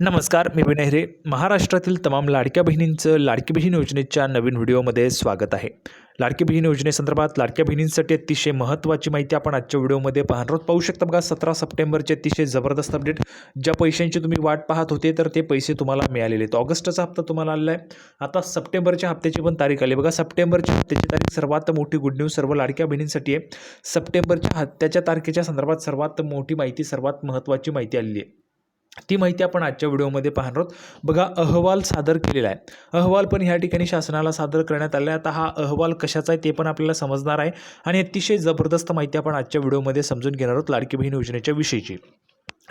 नमस्कार मी विनय हिरे. महाराष्ट्रातील तमाम लाडक्या बहिणींचं लाडकी बहीण योजनेच्या नवीन व्हिडिओमध्ये स्वागत आहे. लाडकी बहीण योजनेसंदर्भात लाडक्या बहिणींसाठी अतिशय महत्त्वाची माहिती आपण आजच्या व्हिडिओमध्ये पाहणार आहोत. पाहू शकता बघा सतरा सप्टेंबरचे अतिशय जबरदस्त अपडेट. ज्या पैशांची तुम्ही वाट पाहत होते तर ते पैसे तुम्हाला मिळालेले आहेत. ऑगस्टचा हप्ता तुम्हाला आलेला आहे. आता सप्टेंबरच्या हप्त्याची पण तारीख आली. बघा सप्टेंबरच्या हप्त्याची तारीख सर्वात मोठी गुड न्यूज सर्व लाडक्या बहिणींसाठी आहे. सप्टेंबरच्या हप्त्याच्या तारखेच्या संदर्भात सर्वात मोठी माहिती सर्वात महत्त्वाची माहिती आलेली आहे. ती माहिती आपण आजच्या व्हिडिओमध्ये पाहणार आहोत. बघा अहवाल सादर केलेला आहे. अहवाल पण ह्या ठिकाणी शासनाला सादर करण्यात आला आहे. आता हा अहवाल कशाचा आहे ते पण आपल्याला समजणार आहे. आणि अतिशय जबरदस्त माहिती आपण आजच्या व्हिडिओमध्ये समजून घेणार आहोत लाडकी बहीण योजनेच्या विषयीची.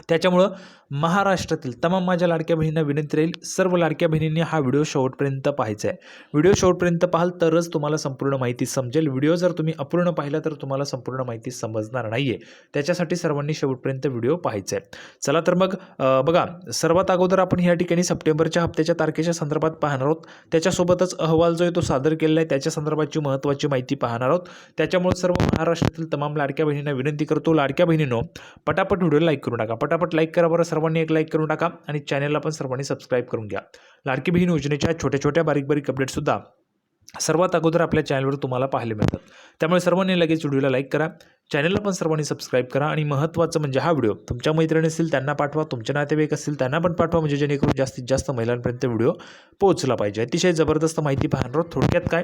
त्याच्यामुळं महाराष्ट्रातील तमाम माझ्या लाडक्या बहिणींना विनंती राहील सर्व लाडक्या बहिणींनी हा व्हिडिओ शेवटपर्यंत पाहायचा आहे. व्हिडिओ शेवटपर्यंत पाहाल तरच तुम्हाला संपूर्ण माहिती समजेल. व्हिडिओ जर तुम्ही अपूर्ण पाहिला तर तुम्हाला संपूर्ण माहिती समजणार नाही आहे त्याच्यासाठी सर्वांनी शेवटपर्यंत व्हिडिओ पाहायचा आहे. चला तर मग बघा सर्वात अगोदर आपण ह्या ठिकाणी सप्टेंबरच्या हप्त्याच्या तारखेच्या संदर्भात पाहणार आहोत. त्याच्यासोबतच अहवाल जो आहे तो सादर केलेला आहे. त्याच्या संदर्भाची महत्त्वाची माहिती पाहणार आहोत. त्याच्यामुळे सर्व महाराष्ट्रातील तमाम लाडक्या बहिणींना विनंती करतो. लाडक्या बहिणींनो पटापट व्हिडिओ लाईक करू नका. पटापट लाईक करा बरं सर्वांनी एक लाईक करून टाका आणि चॅनलला पण सर्वांनी सबस्क्राईब करून घ्या. लाडकी बहीण योजनेच्या छोट्या छोट्या बारीक बारीक अपडेटसुद्धा सर्वात अगोदर आपल्या चॅनलवर तुम्हाला पाहायला मिळतात. त्यामुळे सर्वांनी लगेच व्हिडिओला लाईक करा चॅनलला पण सर्वांनी सबस्क्राईब करा आणि महत्त्वाचं म्हणजे हा व्हिडिओ तुमच्या मैत्रिणी असतील त्यांना पाठवा तुमचे नातेवाईक असतील त्यांना पण पाठवा म्हणजे जेणेकरून जास्तीत जास्त महिलांपर्यंत व्हिडिओ पोहोचला पाहिजे. अतिशय जबरदस्त माहिती पाहणार थोडक्यात काय?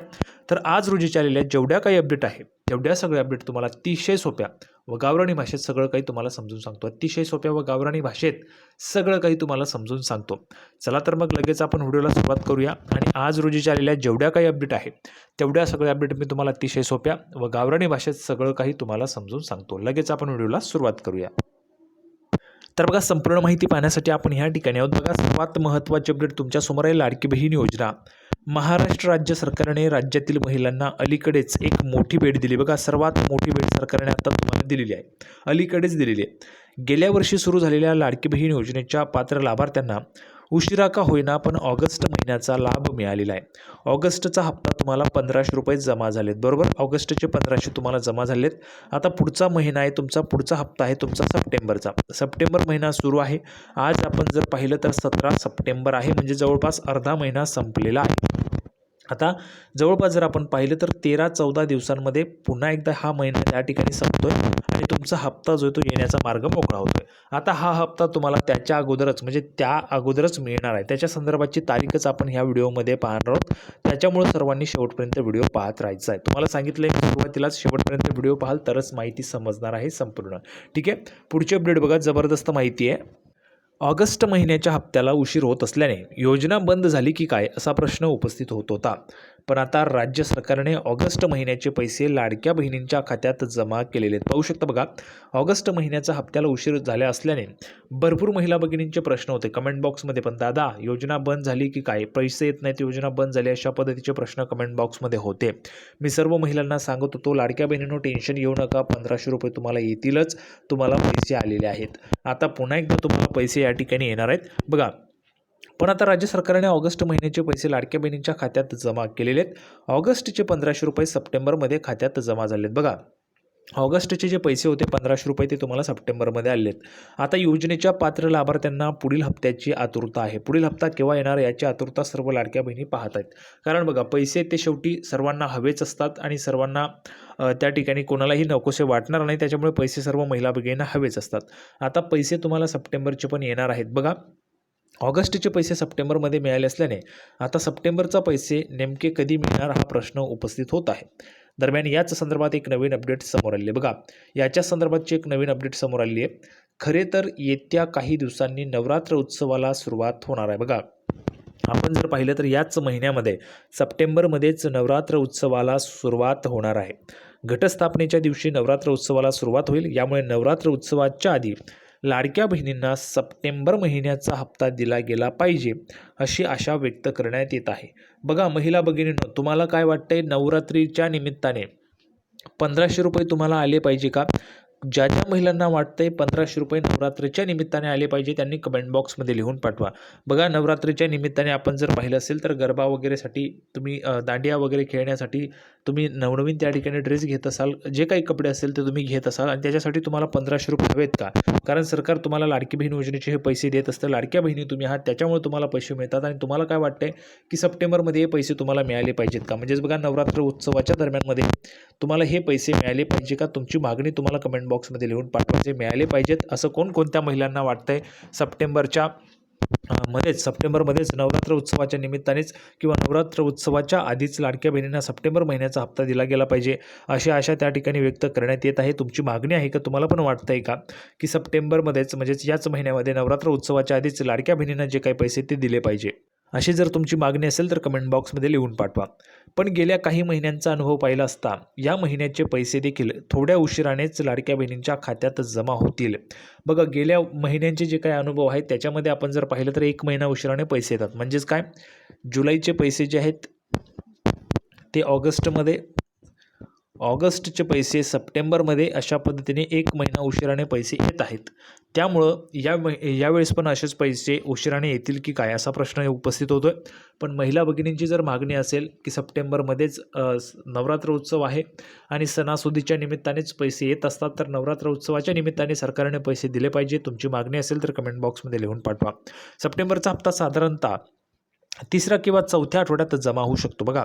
तर आज रोजीच्या आलेल्या जेवढ्या काही अपडेट आहे तेवढ्या सगळ्या अपडेट तुम्हाला अतिशय सोप्या व गावराणी भाषेत सगळं काही तुम्हाला समजून सांगतो. अतिशय सोप्या व गावराणी भाषेत सगळं काही तुम्हाला समजून सांगतो. चला तर मग लगेच आपण व्हिडिओला सुरुवात करूया आणि आज रोजी आलेल्या जेवढ्या काही अपडेट आहे तेवढ्या सगळ्या अपडेट मी तुम्हाला अतिशय सोप्या व गावराणी भाषेत सगळं काही तुम्हाला समजून सांगतो. लगेच आपण व्हिडिओला सुरुवात करूया. तर बघा संपूर्ण माहिती पाहण्यासाठी आपण ह्या ठिकाणी आहोत. बघा सर्वात महत्त्वाची अपडेट तुमच्यासमोर आहे लाडकी बहीण योजना. महाराष्ट्र राज्य सरकारने राज्यातील महिलांना अलीकडेच एक मोठी भेट दिली. बघा सर्वात मोठी भेट सरकारने आता तुम्हाला दिलेली आहे. अलीकडेच दिलेली आहे. गेल्या वर्षी सुरू झालेल्या लाडकी बहीण योजनेच्या पात्र लाभार्थ्यांना उशिरा का होईना पण ऑगस्ट महिन्याचा लाभ मिळालेला आहे. ऑगस्टचा हप्ता तुम्हाला पंधराशे रुपये जमा झालेत बरोबर? ऑगस्टचे पंधराशे तुम्हाला जमा झालेत. आता पुढचा महिना आहे तुमचा पुढचा हप्ता आहे तुमचा सप्टेंबरचा. सप्टेंबर महिना सुरू आहे. आज आपण जर पाहिलं तर सतरा सप्टेंबर आहे म्हणजे जवळपास अर्धा महिना संपलेला आहे. आता जवळपास जर आपण पाहिलं तर तेरा चौदा दिवसांमध्ये पुन्हा एकदा हा महिना त्या ठिकाणी संपतो आहे आणि तुमचा हप्ता जो आहे तो येण्याचा मार्ग मोकळा आहे आता हा हप्ता तुम्हाला त्याच्या अगोदरच म्हणजे त्या अगोदरच मिळणार आहे. त्याच्या संदर्भाची तारीखच आपण ह्या व्हिडिओमध्ये पाहणार आहोत. त्याच्यामुळं सर्वांनी शेवटपर्यंत व्हिडिओ पाहत राहायचा आहे. तुम्हाला सांगितलं आहे सुरुवातीलाच शेवटपर्यंत व्हिडिओ पाहाल तरच माहिती समजणार आहे संपूर्ण. ठीक आहे? पुढची अपडेट बघा जबरदस्त माहिती आहे. ऑगस्ट महिन्याच्या हप्त्याला उशीर होत असल्याने योजना बंद झाली की काय असा प्रश्न उपस्थित होत होता. पण आता राज्य सरकारने ऑगस्ट महिन्याचे पैसे लाडक्या बहिणींच्या खात्यात जमा केलेले आहेत. पाहू शकता बघा ऑगस्ट महिन्याचा हप्त्याला उशीर झाल्या असल्याने भरपूर महिला भगिनींचे प्रश्न होते. कमेंट बॉक्समध्ये पण दादा योजना बंद झाली की काय? पैसे येत नाहीत योजना बंद झाली अशा पद्धतीचे प्रश्न कमेंट बॉक्समध्ये होते. मी सर्व महिलांना सांगत होतो लाडक्या बहिणींनो टेन्शन घेऊ नका. पंधराशे रुपये तुम्हाला येतीलच. तुम्हाला पैसे आलेले आहेत. आता पुन्हा एकदा तुम्हाला पैसे या ठिकाणी येणार आहेत. बघा पण आता राज्य सरकारने ऑगस्ट महिन्याचे पैसे लाडक्या बहिणींच्या खात्यात जमा केलेले आहेत. ऑगस्टचे पंधराशे रुपये सप्टेंबरमध्ये खात्यात जमा झालेत बघा ऑगस्टचे जे पैसे होते पंधराशे रुपये ते तुम्हाला सप्टेंबरमध्ये आले आहेत. आता योजनेच्या पात्र लाभार्थ्यांना पुढील हप्त्याची आतुरता आहे. पुढील हप्ता केव्हा येणार याची आतुरता सर्व लाडक्या बहिणी पाहत आहेत. कारण बघा पैसे ते शेवटी सर्वांना हवेच असतात आणि सर्वांना त्या ठिकाणी कोणालाही नकोसे वाटणार नाही. त्याच्यामुळे पैसे सर्व महिला भगिनींना हवेच असतात. आता पैसे तुम्हाला सप्टेंबरचे पण येणार आहेत. बघा ऑगस्टचे पैसे सप्टेंबरमध्ये मिळाले असल्याने आता सप्टेंबरचा पैसे नेमके कधी मिळणार हा प्रश्न उपस्थित होत आहे. दरम्यान याच संदर्भात एक नवीन अपडेट समोर आली आहे. बघा याच्या संदर्भातची एक नवीन अपडेट समोर आली आहे. खरे तर येत्या काही दिवसांनी नवरात्र उत्सवाला सुरुवात होणार आहे. बघा आपण जर पाहिलं तर याच महिन्यामध्ये सप्टेंबरमध्येच नवरात्र उत्सवाला सुरुवात होणार आहे. घटस्थापनेच्या दिवशी नवरात्र उत्सवाला सुरुवात होईल. यामुळे नवरात्र उत्सवाच्या आधी लाडक्या बहिणींना सप्टेंबर महिन्याचा हप्ता दिला गेला पाहिजे अशी आशा व्यक्त करण्यात येत आहे. बघा महिला भगिनींनो तुम्हाला काय वाटतंय नवरात्रीच्या निमित्ताने? पंधराशे रुपये तुम्हाला आले पाहिजे का? ज्या ज्या महिलांना वाटतंय पंधराशे रुपये नवरात्रीच्या निमित्ताने आले पाहिजे त्यांनी कमेंट बॉक्समध्ये लिहून पाठवा. बघा नवरात्रीच्या निमित्ताने आपण जर पाहिलं असेल तर गरबा वगैरेसाठी तुम्ही दांडिया वगैरे खेळण्यासाठी तुम्ही नवनवीन त्या ठिकाणी ड्रेस घेत असाल जे काही कपडे असेल ते तुम्ही घेत असाल आणि त्याच्यासाठी तुम्हाला पंधराशे रुपये हवेत का? कारण सरकार तुम्हाला लाडकी बहीण योजनेचे हे पैसे देत असतं. लाडक्या बहिणी तुम्ही आहात त्याच्यामुळे तुम्हाला पैसे मिळतात आणि तुम्हाला काय वाटतंय की सप्टेंबरमध्ये हे पैसे तुम्हाला मिळाले पाहिजेत का? म्हणजेच बघा नवरात्र उत्सवाच्या दरम्यानमध्ये तुम्हाला हे पैसे मिळाले पाहिजे का? तुमची मागणी तुम्हाला कमेंट बॉक्समध्ये लिहून पाठवायचे मिळाले पाहिजेत असं कोणकोणत्या महिलांना वाटतंय सप्टेंबरच्या मध्येच सप्टेंबरमध्येच नवरात्र उत्सवाच्या निमित्तानेच किंवा नवरात्र उत्सवाच्या आधीच लाडक्या बहिणींना सप्टेंबर महिन्याचा हप्ता दिला गेला पाहिजे अशी आशा त्या ठिकाणी व्यक्त करण्यात येत आहे. तुमची मागणी आहे का? तुम्हाला पण वाटतं आहे का की सप्टेंबरमध्येच म्हणजेच याच महिन्यामध्ये नवरात्र उत्सवाच्या आधीच लाडक्या बहिणींना जे काही पैसे ते दिले पाहिजे. अशी जर तुमची मागणी असेल तर कमेंट बॉक्समध्ये लिहून पाठवा. पण गेल्या काही महिन्यांचा अनुभव पाहिला असता या महिन्याचे पैसे देखील थोड्या उशिरानेच लाडक्या बहिणींच्या खात्यात जमा होतील. बघा गेल्या महिन्यांचे जे काही अनुभव आहेत त्याच्यामध्ये आपण जर पाहिलं तर एक महिना उशिराने पैसे येतात. म्हणजेच काय? जुलैचे पैसे जे आहेत ते ऑगस्टमध्ये ऑगस्टचे पैसे सप्टेंबरमध्ये अशा पद्धतीने एक महिना उशिराने पैसे येत आहेत. त्यामुळं या यावेळेस पण असेच पैसे उशिराने येतील की काय असा प्रश्न उपस्थित होतो आहे पण महिला भगिनींची जर मागणी असेल की सप्टेंबरमध्येच नवरात्र उत्सव आहे आणि सणासुदीच्या निमित्तानेच पैसे येत असतात तर नवरात्र उत्सवाच्या निमित्ताने सरकारने पैसे दिले पाहिजे. तुमची मागणी असेल तर कमेंट बॉक्समध्ये लिहून पाठवा. सप्टेंबरचा हप्ता साधारणतः तिसऱ्या किंवा चौथ्या आठवड्यात जमा होऊ शकतो. बघा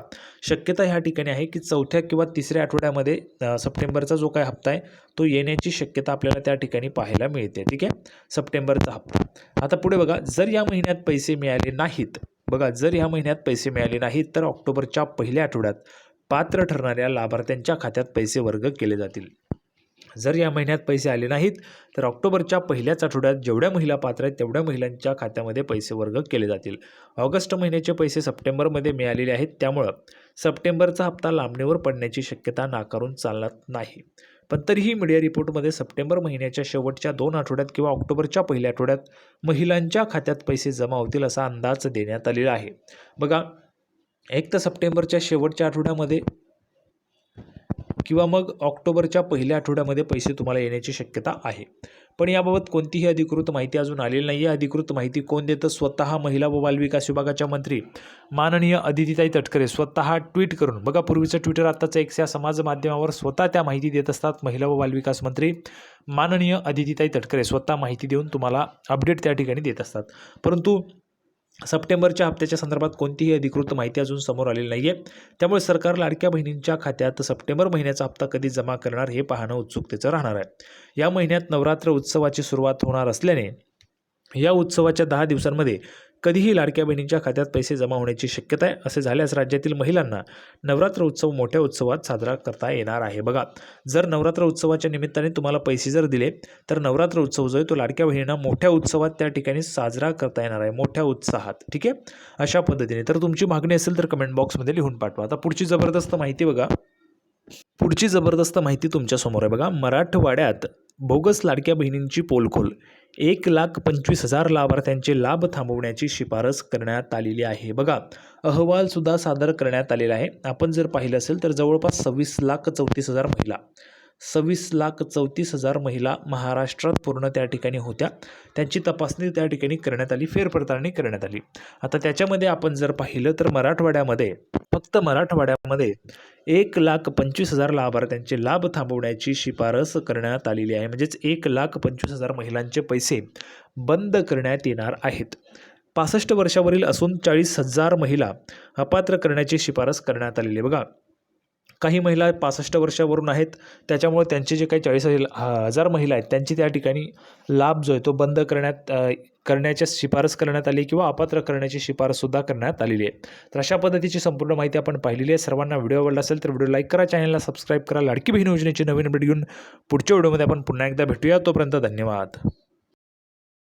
शक्यता ह्या ठिकाणी आहे की चौथ्या किंवा तिसऱ्या आठवड्यामध्ये सप्टेंबरचा जो काय हप्ता आहे तो येण्याची शक्यता आपल्याला त्या ठिकाणी पाहायला मिळते. ठीक आहे? सप्टेंबरचा हप्ता. आता पुढे बघा जर या महिन्यात पैसे मिळाले नाहीत बघा जर या महिन्यात पैसे मिळाले नाहीत तर ऑक्टोबरच्या पहिल्या आठवड्यात पात्र ठरणाऱ्या लाभार्थ्यांच्या खात्यात पैसे वर्ग केले जातील. जर या महिन्यात पैसे आले नाहीत तर ऑक्टोबरच्या पहिल्याच आठवड्यात जेवढ्या महिला पात्र आहेत तेवढ्या महिलांच्या खात्यामध्ये पैसे वर्ग केले जातील. ऑगस्ट महिन्याचे पैसे सप्टेंबरमध्ये मिळालेले आहेत त्यामुळं सप्टेंबरचा हप्ता लांबणीवर पडण्याची शक्यता नाकारून चालणार नाही. पण तरीही मीडिया रिपोर्टमध्ये सप्टेंबर महिन्याच्या शेवटच्या दोन आठवड्यात किंवा ऑक्टोबरच्या पहिल्या आठवड्यात महिलांच्या खात्यात पैसे जमा होतील असा अंदाज देण्यात आलेला आहे. बघा एक तर सप्टेंबरच्या शेवटच्या आठवड्यामध्ये किंवा मग ऑक्टोबरच्या पहिल्या आठवड्यामध्ये पैसे तुम्हाला येण्याची शक्यता आहे. पण याबाबत कोणतीही अधिकृत माहिती अजून आलेली नाही आहे अधिकृत माहिती कोण देतं? स्वतः महिला व बालविकास विभागाच्या मंत्री माननीय अदितीताई तटकरे स्वतः ट्विट करून बघा पूर्वीचं ट्विटर आत्ताचं एक्स या समाज माध्यमावर स्वतः त्या माहिती देत असतात महिला व बालविकास मंत्री माननीय अदितीताई तटकरे. स्वतः माहिती देऊन तुम्हाला अपडेट त्या ठिकाणी देत असतात. परंतु सप्टेंबरच्या हप्त्याच्या संदर्भात कोणतीही अधिकृत माहिती अजून समोर आलेली नाही आहे त्यामुळे सरकार लाडक्या बहिणींच्या खात्यात सप्टेंबर महिन्याचा हप्ता कधी जमा करणार हे पाहणं उत्सुकतेचं राहणार आहे. या महिन्यात नवरात्र उत्सवाची सुरुवात होणार असल्याने या उत्सवाच्या दहा दिवसांमध्ये कधीही लाडक्या बहिणींच्या खात्यात पैसे जमा होण्याची शक्यता आहे असे झाल्यास राज्यातील महिलांना नवरात्र उत्सव मोठ्या उत्सवात साजरा करता येणार आहे. बघा जर नवरात्र उत्सवाच्या निमित्ताने तुम्हाला पैसे जर दिले तर नवरात्र उत्सव जो आहे तो लाडक्या बहिणींना मोठ्या उत्सवात त्या ठिकाणी साजरा करता येणार आहे मोठ्या उत्साहात. ठीक आहे? अशा पद्धतीने. तर तुमची मागणी असेल तर कमेंट बॉक्समध्ये लिहून पाठवा. आता पुढची जबरदस्त माहिती बघा. पुढची जबरदस्त माहिती तुमच्यासमोर आहे. बघा मराठवाड्यात बोगस लाडक्या बहिणींची पोलखोल. एक लाख पंचवीस हजार लाभार्थ्यांचे लाभ थांबवण्याची शिफारस करण्यात आलेली आहे. बघा अहवालसुद्धा सादर करण्यात आलेला आहे. आपण जर पाहिलं असेल तर जवळपास सव्वीस लाख चौतीस हजार महिला. सव्वीस लाख चौतीस हजार महिला महाराष्ट्रात पूर्ण त्या ठिकाणी होत्या. त्यांची तपासणी त्या ठिकाणी करण्यात आली फेरपडताळणी करण्यात आली. आता त्याच्यामध्ये आपण जर पाहिलं तर मराठवाड्यामध्ये फक्त मराठवाड्यामध्ये एक लाख पंचवीस हजार लाभार्थ्यांचे लाभ थांबवण्याची शिफारस करण्यात आलेली आहे. म्हणजेच एक लाख पंचवीस हजार महिलांचे पैसे बंद करण्यात येणार आहेत. पासष्ट वर्षावरील असून चाळीस हजार महिला अपात्र करण्याची शिफारस करण्यात आलेली आहे. बघा काही महिला पासष्ट वर्षावरून आहेत. त्याच्यामुळे त्यांचे जे काही चाळीस हजार महिला आहेत त्यांची त्या ठिकाणी लाभ जो आहे तो बंद करण्यात करण्याच्या शिफारस करण्यात आली किंवा अपात्र करण्याची शिफारससुद्धा करण्यात आलेली आहे. तर अशा पद्धतीची संपूर्ण माहिती आपण पाहिलेली आहे. सर्वांना व्हिडिओ आवडला असेल तर व्हिडिओ लाईक करा चॅनलला सबस्क्राईब करा. लाडकी बहीण योजनेची नवीन अपडेट घेऊन पुढच्या व्हिडिओमध्ये आपण पुन्हा एकदा भेटूया. तोपर्यंत धन्यवाद.